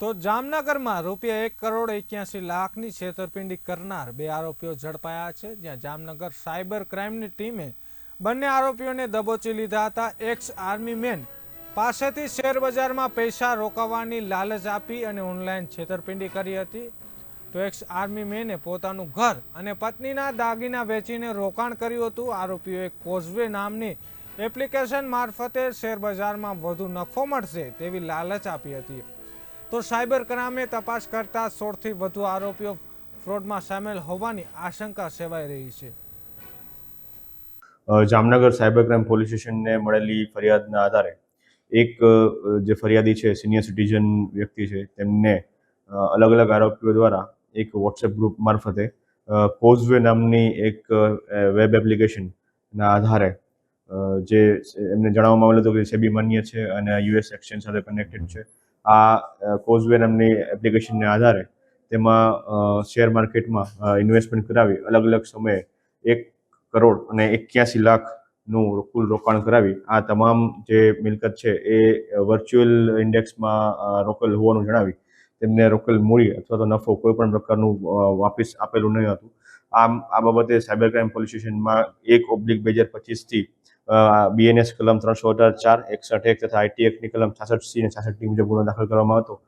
તો જામનગરમાં રૂપિયા એક કરોડ એક્યાસી લાખની છેતરપિંડી કરનાર બે આરોપીઓ ઝડપાયા છે, જ્યાં જામનગર સાયબર ક્રાઇમની ટીમે બંને આરોપીઓને દબોચી લીધા હતા. એક્સ આર્મી મેન પાસેથી શેરબજારમાં પૈસા રોકાવાની લાલચ આપી અને ઓનલાઈન છેતરપિંડી કરી હતી. તો એક્સ આર્મી મેને પોતાનું ઘર અને પત્નીના દાગીના વેચીને રોકાણ કર્યું હતું. આરોપીઓએ કોઝવે નામની એપ્લિકેશન મારફતે શેરબજારમાં વધુ નફો મળશે તેવી લાલચ આપી હતી. તો સાયબર ક્રાઇમે તપાસ કરતા સોળથી વધુ આરોપીઓ ફ્રોડમાં સામેલ હોવાની આશંકા સેવાઈ રહી છે. જામનગર સાયબર ક્રાઇમ પોલીસ સ્ટેશનને મળેલી ફરિયાદના આધારે એક જે ફરિયાદી છે, સિનિયર સિટીઝન વ્યક્તિ છે, તેમને અલગ અલગ આરોપીઓ દ્વારા એક વોટ્સએપ ગ્રુપ મારફતે કોઝવે નામની એક વેબ એપ્લિકેશનના આધારે જે એમને જણાવવામાં આવેલું હતું કે સેબી માન્ય છે અને યુએસ એક્સચેન્જ સાથે કનેક્ટેડ છે. આ કોઝવે નામની એપ્લિકેશનને આધારે તેમાં શેર માર્કેટમાં ઇન્વેસ્ટમેન્ટ કરાવી અલગ અલગ સમયે એક કરોડ અને એક્યાસી લાખનું કુલ રોકાણ કરાવી. આ તમામ જે મિલકત છે એ વર્ચ્યુઅલ ઇન્ડેક્સમાં રોકેલ હોવાનું જણાવી તેમને રોકેલ મૂડી અથવા તો નફો કોઈ પણ પ્રકારનું વાપીસ આપેલું નહીં હતું. આમ, આ બાબતે સાયબર ક્રાઇમ પોલીસ સ્ટેશનમાં એક ઓબ્લિક બે હજાર પચીસથી બીએનએસ કલમ ત્રણસો અઢાર, ચાર, એકસઠ, એક તથા આઈટી એક્ટની કલમ છાસઠ સી અને છાસઠ ટી મુજબ ગુનો દાખલ કરવામાં હતો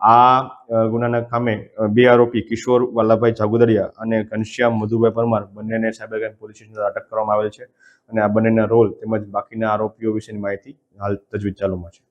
આ ગુનાના કામે બે આરોપી કિશોર વાલાભાઈ જાગુદરિયા અને ઘનશ્યામ મધુભાઈ પરમાર બંનેને સાયબર પોલીસ સ્ટેશન અટક કરવામાં આવેલ છે અને આ બંનેના રોલ તેમજ બાકીના આરોપીઓ વિશેની માહિતી હાલ તજવીજ ચાલુમાં છે.